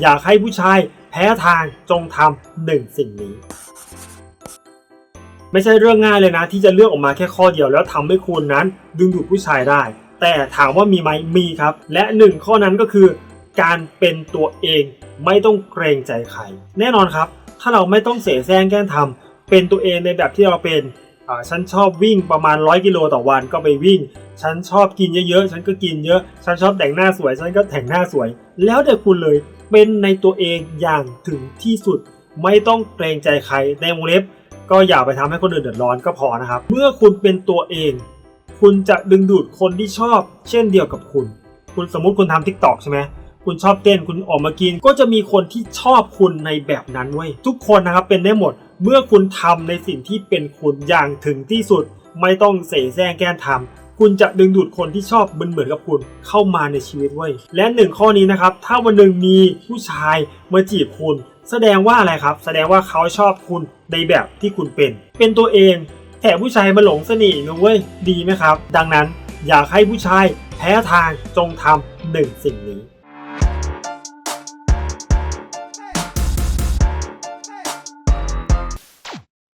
อยากให้ผู้ชายแพ้ทางจงทำหนึ่งสิ่งนี้ ไม่ใช่เรื่องง่ายเลยนะ ที่จะเลือกออกมาแค่ข้อเดียวแล้วทำให้คุณนั้น ดึงดูดผู้ชายได้ แต่ถามว่ามีไหมมีครับ และหนึ่งข้อนั้นก็คือ การเป็นตัวเองไม่ต้องเกรงใจใคร แน่นอนครับ ถ้าเราไม่ต้องเสแสร้งแกล้งทำเป็นตัวเองในแบบที่เราเป็นฉันชอบวิ่งประมาณ 100 กิโลต่อวันก็ไปวิ่ง ฉันชอบกินเยอะๆ ฉันก็กินเยอะ ฉันชอบแต่งหน้าสวย ฉันก็แต่งหน้าสวย แล้วแต่คุณเลย เป็นในตัวเองอย่างถึงที่สุด ไม่ต้องเกรงใจใครในวงเล็บ ก็อย่าไปทำให้คนอื่นเดือดร้อนก็พอนะครับ เมื่อคุณเป็นตัวเอง คุณจะดึงดูดคนที่ชอบ เช่นเดียวกับคุณ คุณสมมุติคุณทำทิกตอกใช่ไหมคุณชอบเต้นคุณออกมากิน ก็จะมีคนที่ชอบคุณในแบบนั้นเว้ยทุกคนนะครับเป็นได้หมด เมื่อคุณทำในสิ่งที่เป็นคุณอย่างถึงที่สุด ไม่ต้องเสแสร้งแกล้งทำคุณจะดึงดูดคนที่ชอบเหมือนเหมือนกับคุณเข้ามาในชีวิตเว้ยและหนึ่งข้อนี้นะครับ ถ้าวันหนึ่งมีผู้ชายมาจีบคุณ แสดงว่าอะไรครับ แสดงว่าเขาชอบคุณในแบบที่คุณเป็น เป็นตัวเองแถมผู้ชายมาหลงเสน่ห์นะเว้ยดีไหมครับ ดังนั้นอยากให้ผู้ชายแพ้ทางจงทำหนึ่งสิ่งนี้